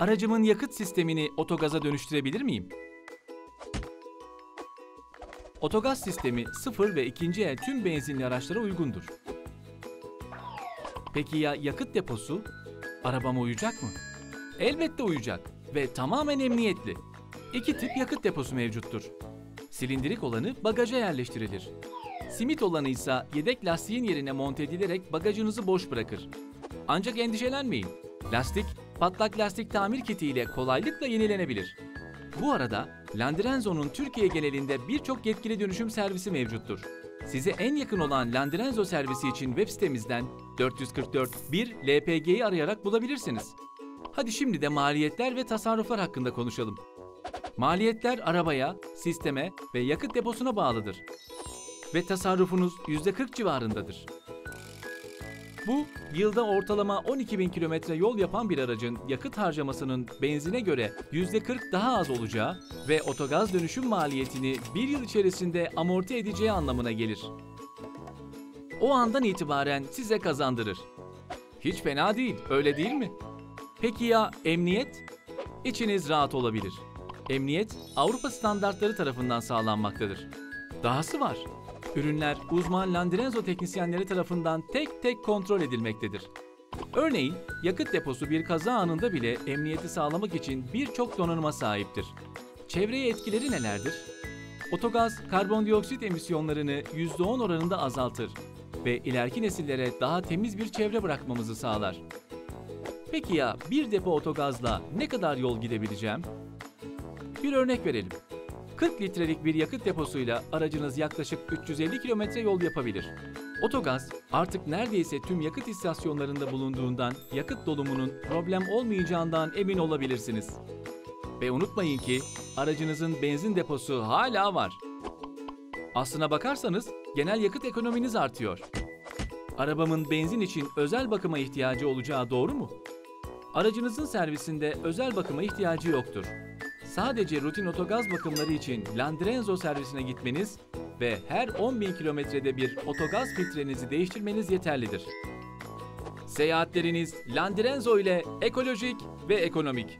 Aracımın yakıt sistemini otogaza dönüştürebilir miyim? Otogaz sistemi sıfır ve ikinci el tüm benzinli araçlara uygundur. Peki ya yakıt deposu? Arabama uyacak mı? Elbette uyacak ve tamamen emniyetli. İki tip yakıt deposu mevcuttur. Silindirik olanı bagaja yerleştirilir. Simit olanı ise yedek lastiğin yerine monte edilerek bagajınızı boş bırakır. Ancak endişelenmeyin. Lastik, patlak lastik tamir kiti ile kolaylıkla yenilenebilir. Bu arada Landirenzo'nun Türkiye genelinde birçok yetkili dönüşüm servisi mevcuttur. Size en yakın olan Landirenzo servisi için web sitemizden 444 1 LPG'yi arayarak bulabilirsiniz. Hadi şimdi de maliyetler ve tasarruflar hakkında konuşalım. Maliyetler arabaya, sisteme ve yakıt deposuna bağlıdır. Ve tasarrufunuz %40 civarındadır. Bu, yılda ortalama 12 bin kilometre yol yapan bir aracın yakıt harcamasının benzine göre %40 daha az olacağı ve otogaz dönüşüm maliyetini bir yıl içerisinde amorti edeceği anlamına gelir. O andan itibaren size kazandırır. Hiç fena değil, öyle değil mi? Peki ya emniyet? İçiniz rahat olabilir. Emniyet Avrupa standartları tarafından sağlanmaktadır. Dahası var. Ürünler uzman Landirenzo teknisyenleri tarafından tek tek kontrol edilmektedir. Örneğin yakıt deposu bir kaza anında bile emniyeti sağlamak için birçok donanıma sahiptir. Çevreye etkileri nelerdir? Otogaz karbondioksit emisyonlarını %10 oranında azaltır ve ileriki nesillere daha temiz bir çevre bırakmamızı sağlar. Peki ya bir depo otogazla ne kadar yol gidebileceğim? Bir örnek verelim. 40 litrelik bir yakıt deposuyla aracınız yaklaşık 350 kilometre yol yapabilir. Otogaz artık neredeyse tüm yakıt istasyonlarında bulunduğundan yakıt dolumunun problem olmayacağından emin olabilirsiniz. Ve unutmayın ki aracınızın benzin deposu hala var. Aslına bakarsanız genel yakıt ekonominiz artıyor. Arabamın benzin için özel bakıma ihtiyacı olacağı doğru mu? Aracınızın servisinde özel bakıma ihtiyacı yoktur. Sadece rutin otogaz bakımları için Landrenzo servisine gitmeniz ve her 10.000 kilometrede bir otogaz filtrenizi değiştirmeniz yeterlidir. Seyahatleriniz Landrenzo ile ekolojik ve ekonomik.